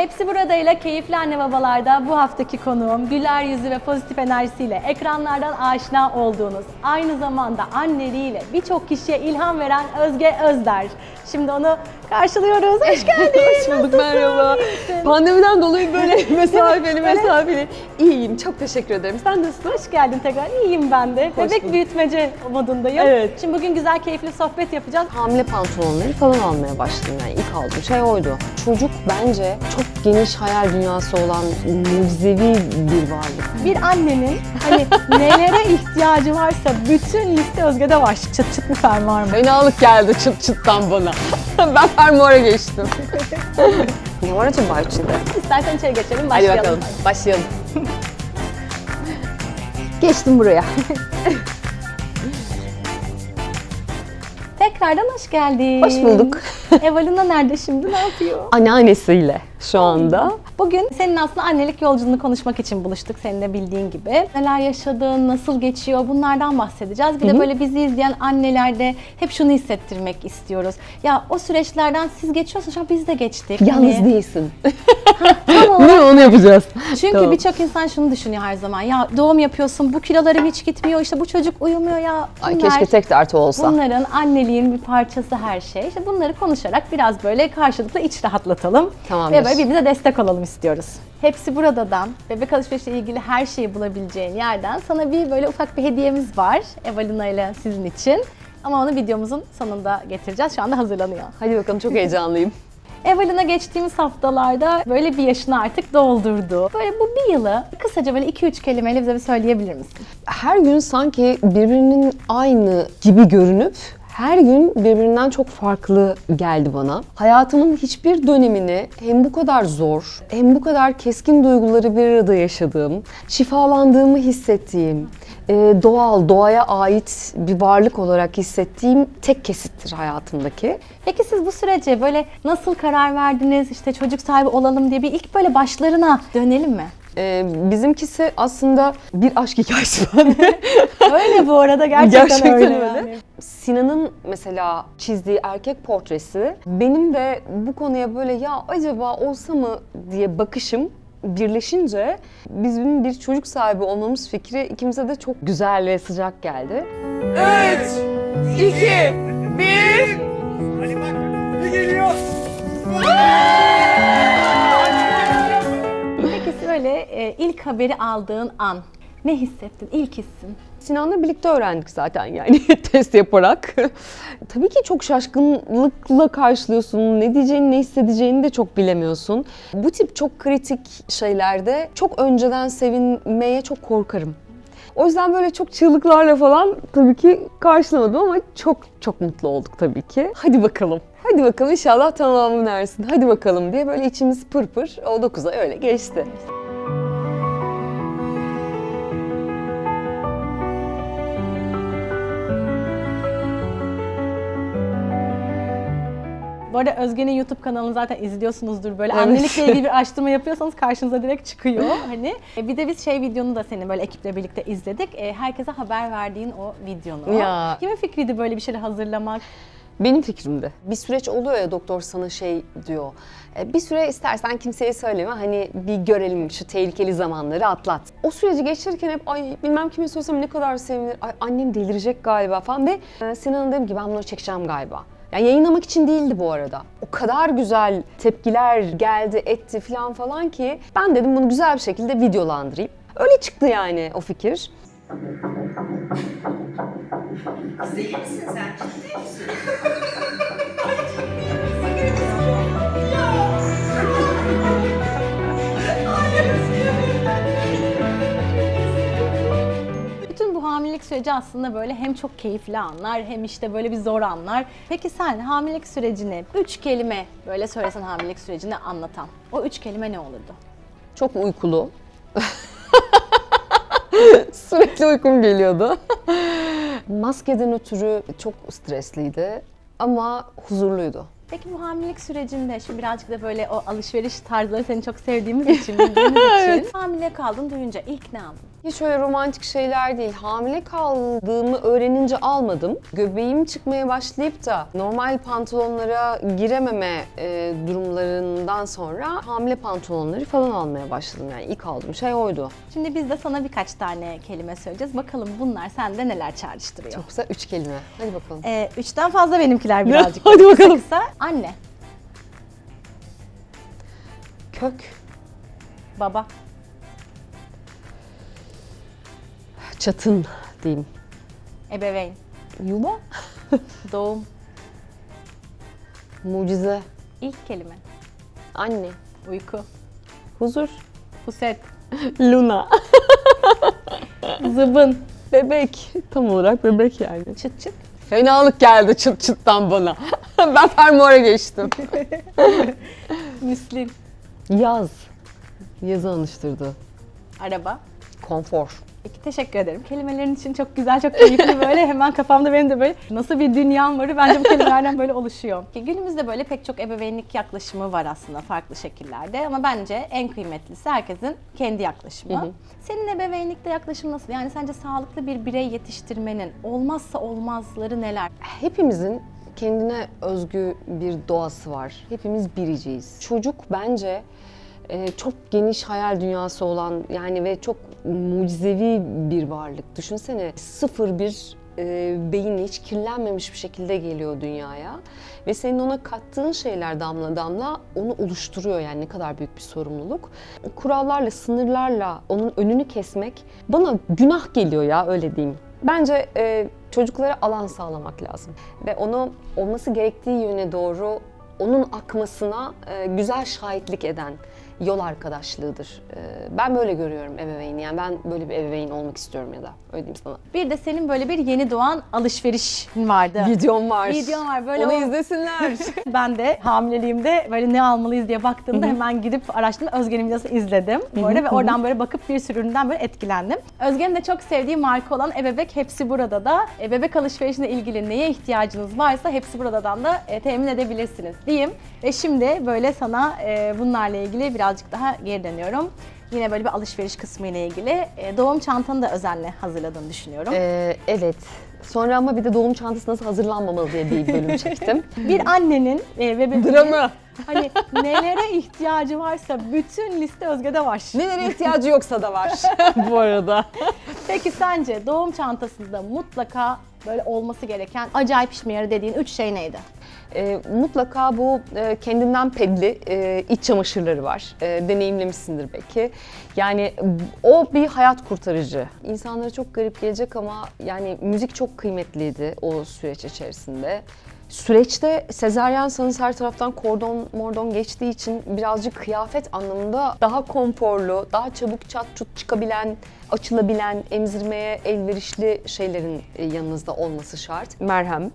Hepsi buradayla keyifli anne babalarda bu haftaki konuğum güler yüzü ve pozitif enerjisiyle ekranlardan aşina olduğunuz, aynı zamanda anneliğiyle birçok kişiye ilham veren Özge Özder. Şimdi onu karşılıyoruz. Hoş geldin. Hoş bulduk merhaba. Pandemiden dolayı böyle mesafeli mesafeli. İyiyim çok teşekkür ederim. Sen nasılsın? Hoş geldin tekrar. İyiyim ben de. Bebek bulduk. büyütmece modundayım. Evet. Şimdi bugün güzel keyifli sohbet yapacağız. Hamile pantolonları falan almaya başladım yani ilk aldığım şey oydu. Çocuk bence çok geniş hayal dünyası olan mucizevi bir varlık. Bir annenin hani nelere ihtiyacı varsa bütün liste Özge'de var. Çıt çıt bir fermuar mı? Fenalık geldi çıt çıttan bana. ben fermuara geçtim. ne var acaba içinde? İstersen içeri geçelim Hadi başlayalım. bakalım başlayalım. Geçtim buraya. Tekrardan hoş geldin. Hoş bulduk. Evalina nerede şimdi? Ne yapıyor? Anneannesiyle şu anda. Bugün senin aslında annelik yolculuğunu konuşmak için buluştuk. Senin de bildiğin gibi. Neler yaşadın, nasıl geçiyor bunlardan bahsedeceğiz. Bir de böyle bizi izleyen annelerde hep şunu hissettirmek istiyoruz. Ya o süreçlerden siz geçiyorsunuz an biz de geçtik. Yalnız Hani değilsin. tam olarak- ne onu yapacağız. Çünkü Tamam. birçok insan şunu düşünüyor her zaman. Ya doğum yapıyorsun, bu kilolarım hiç gitmiyor, işte bu çocuk uyumuyor ya. Ay Bunlar- keşke tek derti olsa. Bunların anneliğin bir parçası her şey. İşte bunları konuşarak biraz böyle karşılıklı iç rahatlatalım. Tamamdır. Ve böyle birbirimize destek olalım istiyoruz. Hepsi buradadan bebek alışverişiyle ilgili her şeyi bulabileceğin yerden sana bir böyle ufak bir hediyemiz var. Evalina ile sizin için. Ama onu videomuzun sonunda getireceğiz. Şu anda hazırlanıyor. Hadi bakalım çok heyecanlıyım. Evalina geçtiğimiz haftalarda böyle bir yaşını artık doldurdu. Böyle bu bir yılı kısaca böyle 2-3 kelimeyle bize bir söyleyebilir misin? Her gün sanki birbirinin aynı gibi görünüp her gün birbirinden çok farklı geldi bana. Hayatımın hiçbir dönemini hem bu kadar zor, hem bu kadar keskin duyguları bir arada yaşadığım, şifalandığımı hissettiğim, e, doğal, doğaya ait bir varlık olarak hissettiğim tek kesittir hayatımdaki. Peki siz bu sürece böyle nasıl karar verdiniz? İşte çocuk sahibi olalım diye bir ilk böyle başlarına dönelim mi? E, bizimkisi aslında bir aşk hikayesi. Öyle bu arada gerçekten, Gerçekten öyle. öyle. Yani. Sinan'ın mesela çizdiği erkek portresi benim de bu konuya böyle ya acaba olsa mı diye bakışım birleşince bizim bir çocuk sahibi olmamız fikri ikimize de çok güzel ve sıcak geldi. 3, 2, 1. Hadi bak ne geliyor? Peki böyle e, ilk haberi aldığın an ne hissettin? İlk hissin. Sinan'la birlikte öğrendik zaten yani test yaparak. Tabii ki çok şaşkınlıkla karşılıyorsun. Ne diyeceğini, ne hissedeceğini de çok bilemiyorsun. Bu tip çok kritik şeylerde çok önceden sevinmeye çok korkarım. O yüzden böyle çok çığlıklarla falan tabii ki karşılamadım ama çok çok mutlu olduk tabii ki. Hadi bakalım. Hadi bakalım inşallah tamamını ersin. Hadi bakalım diye böyle içimiz pırpır. O 9 ay öyle geçti. Bu arada Özge'nin YouTube kanalını zaten izliyorsunuzdur. Böyle Evet. annelikle ilgili bir araştırma yapıyorsanız karşınıza direkt çıkıyor. Hani E, bir de biz şey videonu da senin böyle ekiple birlikte izledik. E, Herkese haber verdiğin o videonu. Ya. Kimin fikriydi böyle bir şeyler hazırlamak? Benim fikrimdi. Bir süreç oluyor ya doktor sana şey diyor. "E, Bir süre istersen kimseye söyleme hani bir görelim şu tehlikeli zamanları atlat. O süreci geçirirken hep ay bilmem kime söylesem ne kadar sevinir. Ay annem delirecek galiba falan ve Sinan'a dedim ki ben bunları çekeceğim galiba. Yani yayınlamak için değildi bu arada. O kadar güzel tepkiler geldi, etti falan falan ki ben dedim bunu güzel bir şekilde videolandırayım. Öyle çıktı yani o fikir. Deli misin sen? Ciddi misin? süreci aslında böyle hem çok keyifli anlar hem işte böyle bir zor anlar. Peki sen hamilelik sürecini üç kelime böyle söylesen hamilelik sürecini anlatan o üç kelime ne olurdu? Çok uykulu. Sürekli uykum geliyordu. Maskeden ötürü çok stresliydi ama huzurluydu. Peki bu hamilelik sürecinde şimdi birazcık da böyle o alışveriş tarzları seni çok sevdiğimiz için, bildiğimiz için hamile kaldın duyunca ilk ne aldın? Hiç öyle romantik şeyler değil. Hamile kaldığımı öğrenince almadım. Göbeğim çıkmaya başlayıp da normal pantolonlara girememe e, durumlarından sonra hamile pantolonları falan almaya başladım. Yani ilk aldığım şey oydu. Şimdi biz de sana birkaç tane kelime söyleyeceğiz. Bakalım bunlar sende neler çağrıştırıyor. Çok güzel üç kelime. Hadi bakalım. Ee, üçten fazla benimkiler birazcık. Hadi bakalım. Kısa kısa. Anne, Kök, baba, çatın diyeyim. ebeveyn, Yuva, doğum, mucize, ilk kelime, anne, uyku, huzur, huset, Luna, zıbın, bebek. Tam olarak bebek yani. çıt çıt, Fenalık geldi çıt çıttan bana. ben fermuara geçtim. müslim, Yaz. Yazı anıştırdı. araba. Konfor. Peki teşekkür ederim. Kelimelerin için çok güzel, çok keyifli böyle hemen kafamda benim de böyle nasıl bir dünyam var bence bu kelimelerden böyle oluşuyor. Ki Günümüzde böyle pek çok ebeveynlik yaklaşımı var aslında farklı şekillerde ama bence en kıymetlisi herkesin kendi yaklaşımı. Senin ebeveynlikte yaklaşım nasıl? Yani sence sağlıklı bir birey yetiştirmenin olmazsa olmazları neler? Hepimizin kendine özgü bir doğası var. Hepimiz biriciyiz. Çocuk bence çok geniş hayal dünyası olan yani ve çok mucizevi bir varlık. Düşünsene sıfır bir e, beyinle hiç kirlenmemiş bir şekilde geliyor dünyaya. Ve senin ona kattığın şeyler damla damla onu oluşturuyor yani ne kadar büyük bir sorumluluk. Kurallarla, sınırlarla onun önünü kesmek bana günah geliyor ya öyle diyeyim. Bence e, çocuklara alan sağlamak lazım ve onu olması gerektiği yöne doğru onun akmasına e, güzel şahitlik eden yol arkadaşlığıdır. E, ben böyle görüyorum ebeveyni. Yani ben böyle bir ebeveyn olmak istiyorum ya da öyle diyeyim sana. Bir de senin böyle bir yeni doğan alışveriş vardı. Videom var. Videom var, böyle Onu o- izlesinler. Ben de hamileliğimde böyle ne almalıyız diye baktığımda hemen gidip araştırdım. Özge'nin videosunu izledim. Bu arada ve oradan böyle bakıp bir sürü üründen böyle etkilendim. Özge'nin de çok sevdiği marka olan Ebebek Hepsi Burada da ebebek alışverişine ilgili neye ihtiyacınız varsa Hepsi Burada'dan da e, temin edebilirsiniz diyeyim. Ve şimdi böyle sana e, bunlarla ilgili birazcık daha geri dönüyorum. Yine böyle bir alışveriş kısmı ile ilgili e, doğum çantanı da özenle hazırladığını düşünüyorum. Ee, evet. Sonra ama bir de doğum çantası nasıl hazırlanmamalı diye bir bölüm çektim. bir annenin e, ve bebeğin Dramı. Hani nelere ihtiyacı varsa bütün liste Özge'de var. Nelere ihtiyacı yoksa da var bu arada. Peki sence doğum çantasında mutlaka böyle olması gereken acayip işime yarar dediğin üç şey neydi? E, mutlaka bu e, kendinden pedli e, iç çamaşırları var. E, deneyimlemişsindir belki. Yani o bir hayat kurtarıcı. İnsanlara çok garip gelecek ama yani müzik çok kıymetliydi o süreç içerisinde. Süreçte sezaryen sanız her taraftan kordon mordon geçtiği için birazcık kıyafet anlamında daha konforlu, daha çabuk çat çut çıkabilen, açılabilen, emzirmeye elverişli şeylerin e, yanınızda olması şart. Merhem.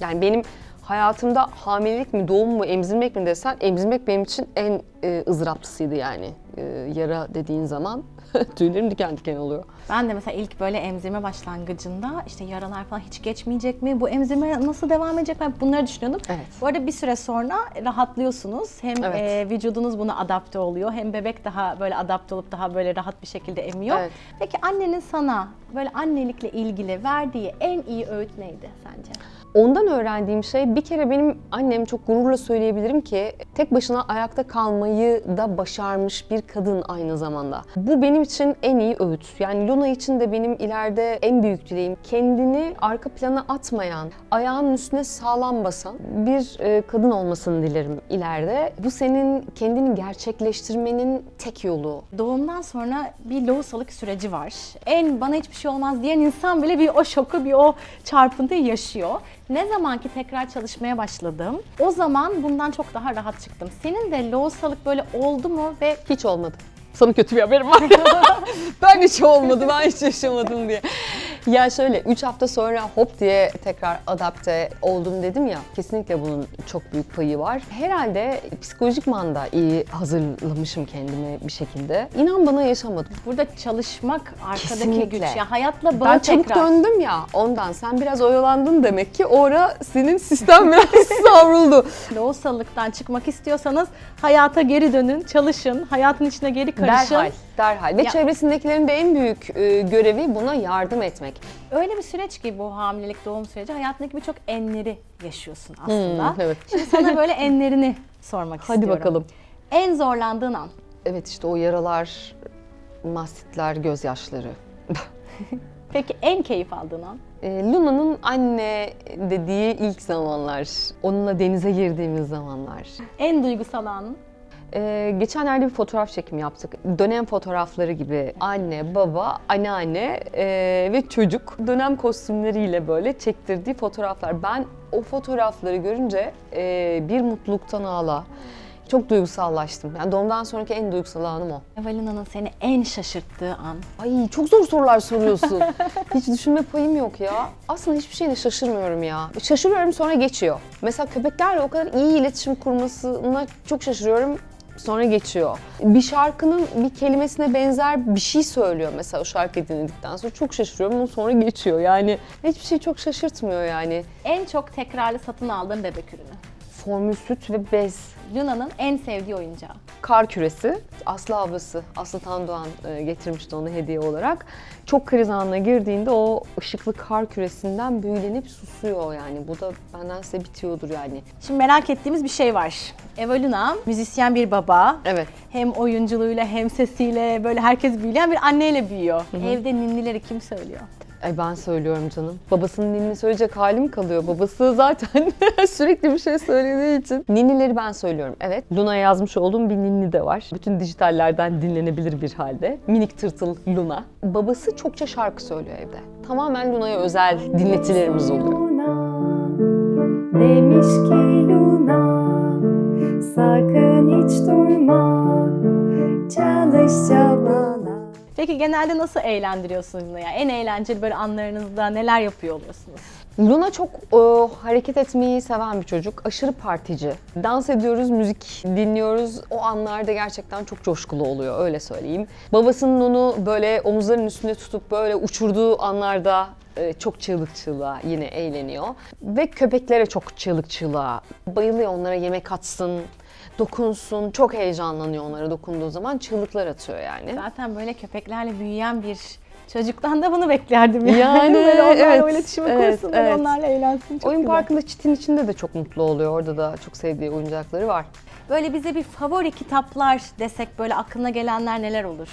Yani benim hayatımda hamilelik mi, doğum mu, emzirmek mi desen emzirmek benim için en e, ızraplısıydı yani. E, yara dediğin zaman tüylerim diken diken oluyor. Ben de mesela ilk böyle emzirme başlangıcında işte yaralar falan hiç geçmeyecek mi? Bu emzirme nasıl devam edecek mi? Bunları düşünüyordum. Evet. Bu arada bir süre sonra rahatlıyorsunuz. Hem Evet. e, vücudunuz buna adapte oluyor. Hem bebek daha böyle adapte olup daha böyle rahat bir şekilde emiyor. Evet. Peki annenin sana böyle annelikle ilgili verdiği en iyi öğüt neydi sence? Ondan öğrendiğim şey bir kere benim annem çok gururla söyleyebilirim ki tek başına ayakta kalmayı da başarmış bir kadın aynı zamanda. Bu benim için en iyi öğüt. Yani Luna için de benim ileride en büyük dileğim kendini arka plana atmayan, ayağının üstüne sağlam basan bir e, kadın olmasını dilerim ileride. Bu senin kendini gerçekleştirmenin tek yolu. Doğumdan sonra bir lohusalık süreci var. En bana hiçbir şey olmaz diyen insan bile bir o şoku, bir o çarpıntıyı yaşıyor. Ne zaman ki tekrar çalışmaya başladım, o zaman bundan çok daha rahat çıktım. Senin de lohusalık böyle oldu mu ve Hiç olmadı. Sana kötü bir haberim var. ben hiç olmadı, ben hiç yaşamadım diye. Ya şöyle 3 hafta sonra hop diye tekrar adapte oldum dedim ya. Kesinlikle bunun çok büyük payı var. Herhalde psikolojikman da iyi hazırlamışım kendimi bir şekilde. İnan bana yaşamadım. burada çalışmak arkadaki Kesinlikle. güç. Ya hayatla bağı Ben çabuk döndüm ya ondan. Sen biraz oyalandın demek ki. O ara senin sistem biraz savruldu. Lohusalıktan çıkmak istiyorsanız hayata geri dönün, çalışın, hayatın içine geri karışın. Derhal. Derhal. Ve Ya- çevresindekilerin de en büyük e, görevi buna yardım etmek. Öyle bir süreç ki bu hamilelik doğum süreci hayatındaki birçok enleri yaşıyorsun aslında. Hmm, evet. Şimdi sana böyle enlerini sormak Hadi istiyorum. bakalım. En zorlandığın an. Evet işte o yaralar, mastitler, gözyaşları. Peki en keyif aldığın an? E, Luna'nın anne dediği ilk zamanlar, onunla denize girdiğimiz zamanlar. En duygusal anın? Ee, geçenlerde bir fotoğraf çekimi yaptık. Dönem fotoğrafları gibi anne, baba, anneanne ee, ve çocuk dönem kostümleriyle böyle çektirdiği fotoğraflar. Ben o fotoğrafları görünce ee, bir mutluluktan ağla. Çok duygusallaştım. Yani doğumdan sonraki en duygusal anım o. Evalina'nın seni en şaşırttığı an. Ay çok zor sorular soruyorsun. Hiç düşünme payım yok ya. Aslında hiçbir şeyle şaşırmıyorum ya. Şaşırıyorum sonra geçiyor. Mesela köpeklerle o kadar iyi iletişim kurmasına çok şaşırıyorum. Sonra geçiyor. Bir şarkının bir kelimesine benzer bir şey söylüyor mesela o şarkıyı dinledikten sonra çok şaşırıyorum ama sonra geçiyor. Yani hiçbir şey çok şaşırtmıyor yani. En çok tekrarlı satın aldığın bebek ürünü. Formül süt ve bez Luna'nın en sevdiği oyuncağı. kar küresi. Aslı ablası, Aslı Tandoğan e, getirmişti onu hediye olarak. Çok kriz anına girdiğinde o ışıklı kar küresinden büyülenip susuyor yani. Bu da benden size bitiyordur yani. Şimdi merak ettiğimiz bir şey var. Eva Luna müzisyen bir baba. Evet. Hem oyunculuğuyla hem sesiyle böyle herkes büyüyen bir anneyle büyüyor. Evde ninnileri kim söylüyor? Ay ben söylüyorum canım. Babasının ninni söyleyecek halim kalıyor. Babası zaten sürekli bir şey söylediği için. Ninnileri ben söylüyorum. Evet. Luna'ya yazmış olduğum bir ninni de var. Bütün dijitallerden dinlenebilir bir halde. Minik tırtıl Luna. Babası çokça şarkı söylüyor evde. Tamamen Luna'ya özel dinletilerimiz oluyor. Demiş ki Luna Sakın hiç durma Çalış Peki genelde nasıl eğlendiriyorsunuz Luna'ya? En eğlenceli böyle anlarınızda neler yapıyor oluyorsunuz? Luna çok e, hareket etmeyi seven bir çocuk. Aşırı partici. Dans ediyoruz, müzik dinliyoruz. O anlarda gerçekten çok coşkulu oluyor öyle söyleyeyim. Babasının onu böyle omuzlarının üstünde tutup böyle uçurduğu anlarda e, çok çığlık çığlığa yine eğleniyor. Ve köpeklere çok çığlık çığlığa. Bayılıyor onlara yemek atsın, dokunsun. Çok heyecanlanıyor onlara dokunduğu zaman çığlıklar atıyor yani. Zaten böyle köpeklerle büyüyen bir çocuktan da bunu beklerdim yani. Yani, böyle onlarla evet, iletişimi evet, kursun, evet. onlarla eğlensin. Çok Oyun güzel. parkında çitin içinde de çok mutlu oluyor. Orada da çok sevdiği oyuncakları var. Böyle bize bir favori kitaplar desek böyle aklına gelenler neler olur?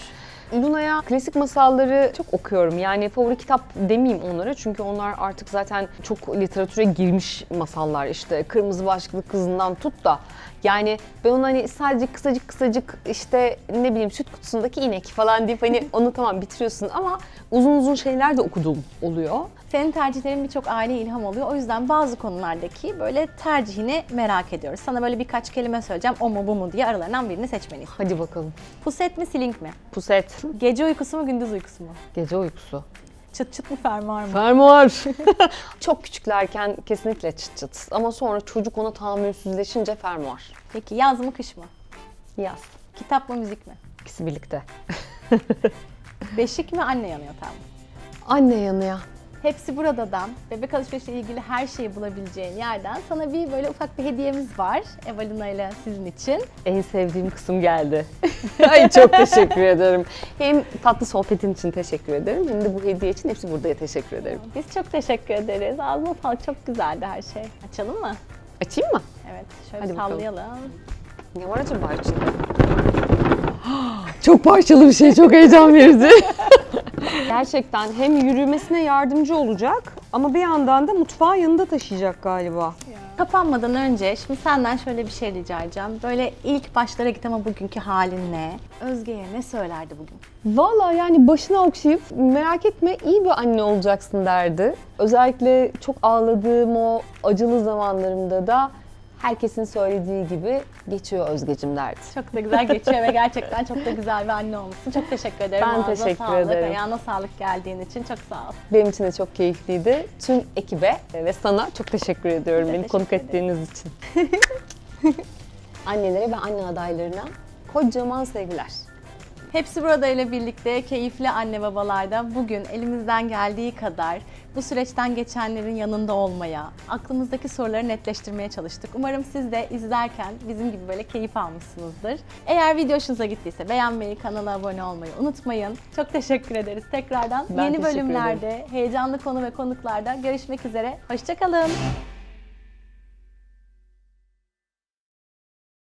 Luna'ya klasik masalları çok okuyorum. Yani favori kitap demeyeyim onlara çünkü onlar artık zaten çok literatüre girmiş masallar. İşte Kırmızı Başlıklı Kızından tut da yani ben onu hani sadece kısacık kısacık işte ne bileyim süt kutusundaki inek falan deyip hani onu tamam bitiriyorsun ama uzun uzun şeyler de okuduğum oluyor. Senin tercihlerin birçok aile ilham oluyor. O yüzden bazı konulardaki böyle tercihini merak ediyoruz. Sana böyle birkaç kelime söyleyeceğim. O mu bu mu diye aralarından birini seçmeliyiz. Hadi bakalım. Puset mi silink mi? Puset. Gece uykusu mu gündüz uykusu mu? Gece uykusu. Çıt çıt mı fermuar mı? Fermuar. Çok küçüklerken kesinlikle çıt çıt. Ama sonra çocuk ona tahammülsüzleşince fermuar. Peki yaz mı kış mı? Yaz. Kitap mı müzik mi? İkisi birlikte. Beşik mi anne yanı yatağı mı? Anne yanıya. Hepsi buradadan bebek alışverişiyle ilgili her şeyi bulabileceğin yerden sana bir böyle ufak bir hediyemiz var. Eva Luna ile sizin için. En sevdiğim kısım geldi. Ay çok teşekkür ederim. Hem tatlı sohbetin için teşekkür ederim hem de bu hediye için hepsi burada teşekkür ederim. Biz çok teşekkür ederiz. Ağzına sağlık. Çok güzeldi her şey. Açalım mı? Açayım mı? Evet. Şöyle Hadi bakalım. sallayalım. Ne var acaba içinde? Çok parçalı bir şey, çok heyecan verici. Gerçekten hem yürümesine yardımcı olacak ama bir yandan da mutfağın yanında taşıyacak galiba. Kapanmadan önce şimdi senden şöyle bir şey rica edeceğim. Böyle ilk başlara git ama bugünkü halin ne? Özge'ye ne söylerdi bugün? Valla yani başına okşayıp merak etme iyi bir anne olacaksın derdi. Özellikle çok ağladığım o acılı zamanlarımda da herkesin söylediği gibi geçiyor Özgecim derdi. Çok da güzel geçiyor ve gerçekten çok da güzel bir anne olmuşsun. Çok teşekkür ederim. Ben Ağzına teşekkür sağlık, ederim. Ayağına sağlık geldiğin için çok sağ ol. Benim için de çok keyifliydi. Tüm ekibe ve sana çok teşekkür ediyorum Ben beni teşekkür konuk ettiğiniz için. Annelere ve anne adaylarına kocaman sevgiler. Hepsi burada ile birlikte keyifli anne babalarda bugün elimizden geldiği kadar bu süreçten geçenlerin yanında olmaya, aklımızdaki soruları netleştirmeye çalıştık. Umarım siz de izlerken bizim gibi böyle keyif almışsınızdır. Eğer video hoşunuza gittiyse beğenmeyi, kanala abone olmayı unutmayın. Çok teşekkür ederiz tekrardan. Ben Yeni bölümlerde, heyecanlı konu ve konuklarda görüşmek üzere. Hoşçakalın.